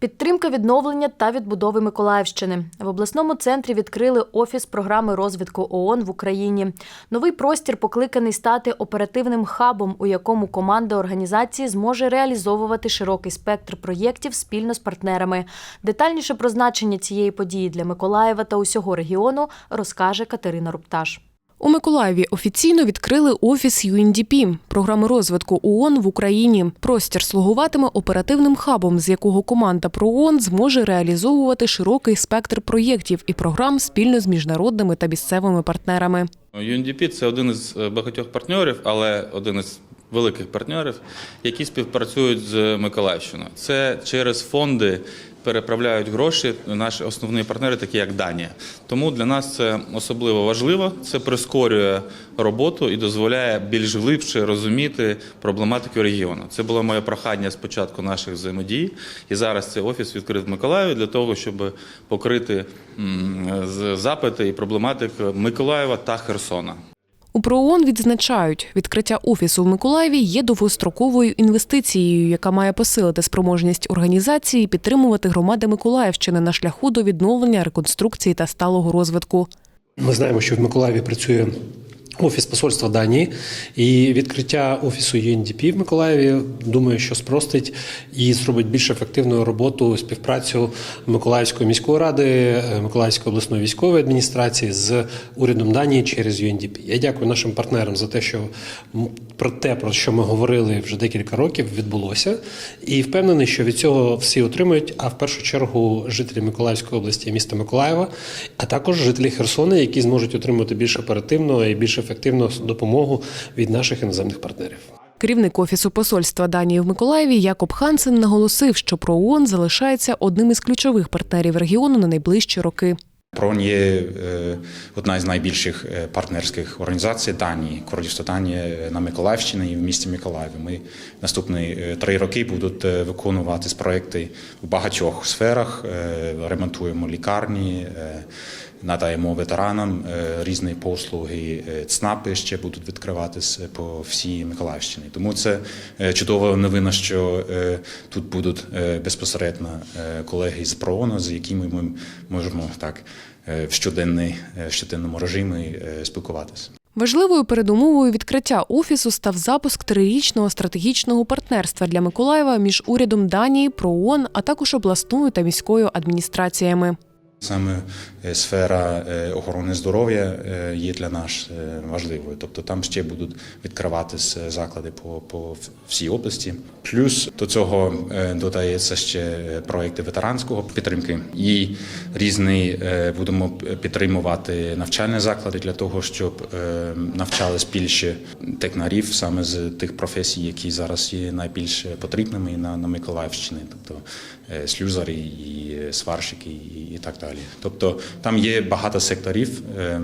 Підтримка відновлення та відбудови Миколаївщини в обласному центрі відкрили офіс програми розвитку ООН в Україні. Новий простір покликаний стати оперативним хабом, у якому команда організації зможе реалізовувати широкий спектр проєктів спільно з партнерами. Детальніше про значення цієї події для Миколаєва та усього регіону розкаже Катерина Рупташ. У Миколаєві офіційно відкрили офіс UNDP – програми розвитку ООН в Україні. Простір слугуватиме оперативним хабом, з якого команда ПРООН зможе реалізовувати широкий спектр проєктів і програм спільно з міжнародними та місцевими партнерами. UNDP – це один із е, багатьох партнерів, але один із великих партнерів, які співпрацюють з Миколаївщиною. Це через фонди переправляють гроші наші основні партнери, такі як Данія. Тому для нас це особливо важливо. Це прискорює роботу і дозволяє більш глибше розуміти проблематику регіону. Це було моє прохання з початку наших взаємодій. І зараз цей офіс відкрит в Миколаєві для того, щоб покрити запити і проблематику Миколаєва та Херсона. У ПРООН відзначають, відкриття офісу в Миколаєві є довгостроковою інвестицією, яка має посилити спроможність організації підтримувати громади Миколаївщини на шляху до відновлення, реконструкції та сталого розвитку. Ми знаємо, що в Миколаєві працює офіс посольства Данії, і відкриття офісу UNDP в Миколаєві думаю, що спростить і зробить більш ефективною роботу співпрацю Миколаївської міської ради, Миколаївської обласної військової адміністрації з урядом Данії через UNDP. Я дякую нашим партнерам за те, що про те, про що ми говорили вже декілька років, відбулося, і впевнений, що від цього всі отримують. А в першу чергу жителі Миколаївської області міста Миколаєва, а також жителі Херсона, які зможуть отримати більш оперативну і більш ефективну допомогу від наших іноземних партнерів. Керівник офісу посольства Данії в Миколаєві Якоб Хансен наголосив, що ПРООН залишається одним із ключових партнерів регіону на найближчі роки. ПРОН є е, одна із найбільших е, партнерських організацій Данії, Королівство Данії е, на Миколаївщині і в місті Миколаєві. Ми наступні три роки будуть виконувати проекти в багатьох сферах. Ремонтуємо лікарні, надаємо ветеранам е, різні послуги. Е, ЦНАПи ще будуть відкриватися по всій Миколаївщині. Тому це е, чудова новина, що е, тут будуть е, безпосередньо е, колеги з ПРООНу, з якими ми можемо так е, в щоденний, е, в щоденному режимі е, спілкуватися. Важливою передумовою відкриття офісу став запуск трирічного стратегічного партнерства для Миколаєва між урядом Данії, ПРООН, а також обласною та міською адміністраціями. Саме е, сфера е, охорони здоров'я е, є для нас важливою. Тобто там ще будуть відкриватися заклади по, по всій області. Плюс до цього додається ще проекти ветеранського підтримки і різні будемо підтримувати навчальні заклади для того, щоб навчались більше технарів саме з тих професій, які зараз є найбільш потрібними на, на Миколаївщині, тобто слюзарі і сварщики і так далі. Тобто там є багато секторів, е,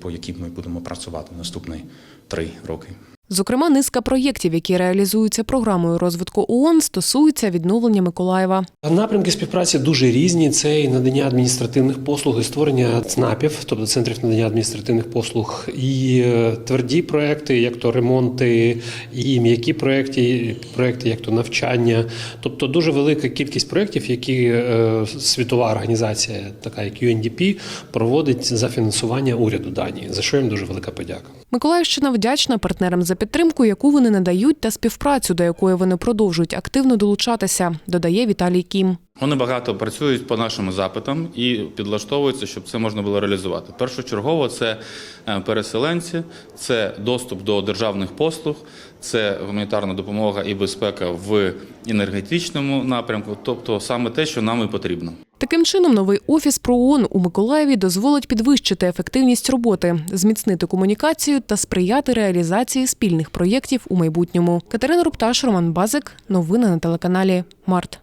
по яких ми будемо працювати наступні три роки. Зокрема, низка проєктів, які реалізуються програмою розвитку ООН, стосуються відновлення Миколаєва. Напрямки співпраці дуже різні. Це і надання адміністративних послуг, і створення ЦНАПів, тобто центрів надання адміністративних послуг, і е, тверді проекти, як то ремонти, і м'які проекти, і проекти, як то навчання. Тобто дуже велика кількість проєктів, які е, світова організація, така як UNDP, проводить за фінансування уряду Данії, за що їм дуже велика подяка. Миколаївщина вдячна партнерам за підтримку, яку вони надають, та співпрацю, до якої вони продовжують активно долучатися, додає Віталій Кім. Вони багато працюють по нашим запитам і підлаштовуються, щоб це можна було реалізувати. Першочергово це е, переселенці, це доступ до державних послуг, це гуманітарна допомога і безпека в енергетичному напрямку, тобто саме те, що нам і потрібно. Таким чином, новий офіс ПРООН у Миколаєві дозволить підвищити ефективність роботи, зміцнити комунікацію та сприяти реалізації спільних проєктів у майбутньому. Катерина Рупташ, Роман Базик. Новини на телеканалі Март.